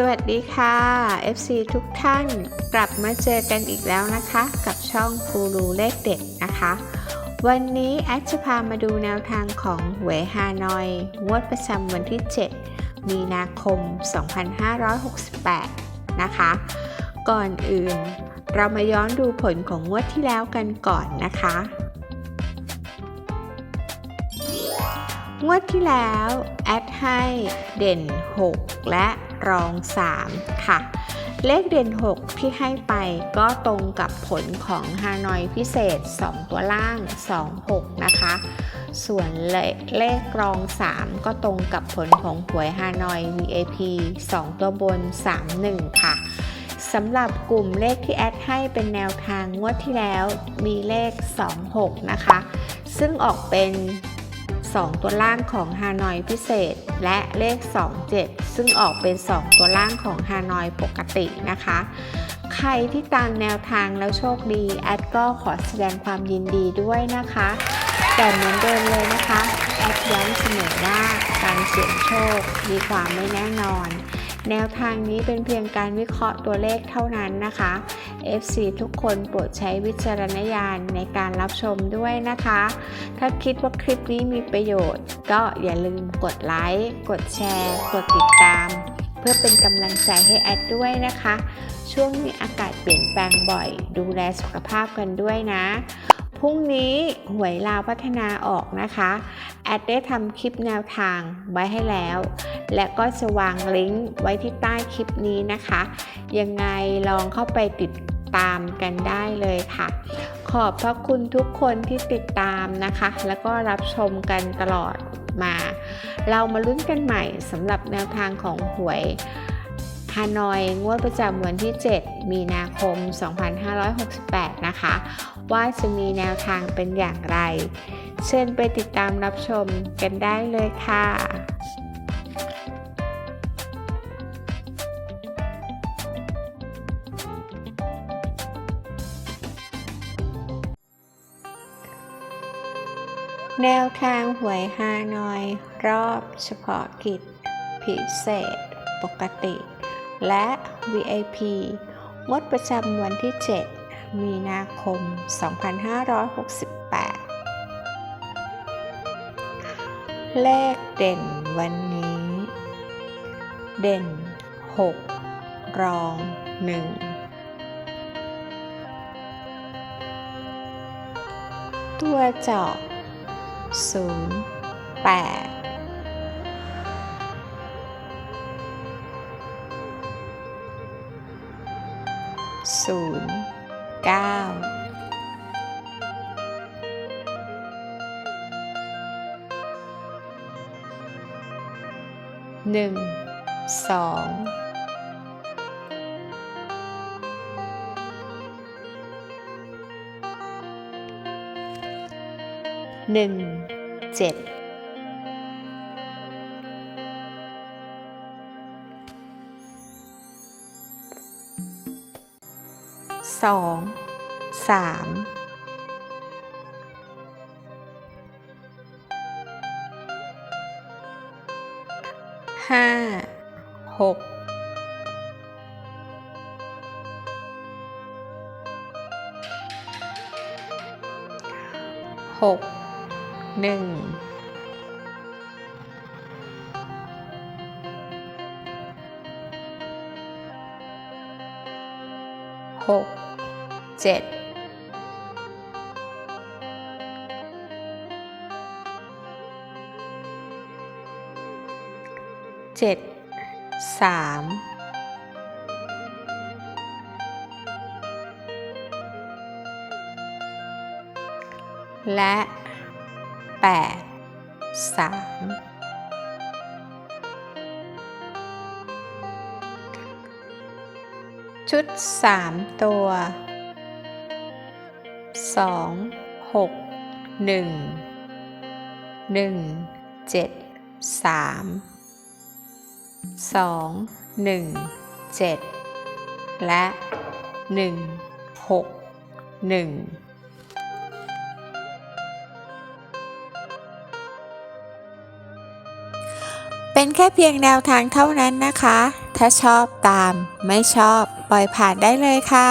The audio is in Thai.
สวัสดีค่ะ FC ทุกท่านกลับมาเจอกันอีกแล้วนะคะ กับช่องกูรูเลขเด็ดนะคะ วันนี้แอดจะพามาดูแนวทางของหวยฮานอย งวดประจำวันที่ 7 มีนาคม 2568 นะคะ ก่อนอื่น เรามาย้อนดูผลของงวดที่แล้วกันก่อนนะคะ งวดที่แล้วแอด ให้เด่น 6 และรอง 3 ค่ะ เลขเด่น 6 ที่ให้ไปก็ตรงกับผลของฮานอยพิเศษ 2 ตัวล่าง 2 6 นะคะ ส่วนเลเลขรอง 3 ก็ตรงกับผลของหวยฮานอย VAP 2 ตัวบน 3 1 ค่ะสำหรับกลุ่มเลขที่แอดให้เป็นแนวทางงวดที่แล้วมีเลข 26 นะคะ ซึ่งออกเป็น 2 ตัวล่างของฮานอยพิเศษ และเลข 27 ซึ่งออกเป็น 2 ตัวล่างของฮานอยปกตินะคะ ใครที่ตามแนวทางแล้วโชคดี แอดก็ขอแสดงความยินดีด้วยนะคะ แต่เหมือนเดิมเลยนะคะ แอดย้ำเสมอว่าการเสี่ยงโชคมีความไม่แน่นอน แนวทางนี้เป็นเพียงการวิเคราะห์ตัวเลขเท่านั้นนะคะ FC ทุกคนโปรดใช้วิจารณญาณในการรับชมด้วยนะคะ ถ้าคิดว่าคลิปนี้มีประโยชน์ ก็อย่าลืมกดไลค์ กดแชร์ กดติดตาม เพื่อเป็นกำลังใจให้แอดด้วยนะคะ ช่วงนี้อากาศเปลี่ยนแปลงบ่อย ดูแลสุขภาพกันด้วยนะ พรุ่งนี้หวยลาวพัฒนาออกนะคะ แอดได้ทำคลิปแนวทางไว้ให้แล้ว และก็จะวางลิงก์ไว้ที่ใต้คลิปนี้นะคะ ยังไงลองเข้าไปติดตามกันได้เลยค่ะ ขอบพระคุณทุกคนที่ติดตามนะคะ แล้วก็รับชมกันตลอดมา เรามาลุ้นกันใหม่สำหรับแนวทางของหวยฮานอยงวดประจำวันที่ 7 มีนาคม 2568 นะคะ ว่าจะมีแนวทางเป็นอย่างไร เชิญไปติดตามรับชมกันได้เลยค่ะแนวทางหวยฮานอย รอบเฉพาะกิจ พิเศษ ปกติ และ VIP งดประจำวันที่ 7 มีนาคม 2568 เลขเด่นวันนี้ เด่น 6 รองหนึ่งตัวเจาะ0ก้า หนึ่งสองหนึ่งเจ็ดสองสาม ห้าหกหกหนึ่งหกเจ็ด 7 3 และ 8 3 ชุด 3 ตัว 2 6 1 1 7 3 2 1 7 และ 1 6 1เป็นแค่เพียงแนวทางเท่านั้นนะคะ ถ้าชอบตาม ไม่ชอบ ปล่อยผ่านได้เลยค่ะ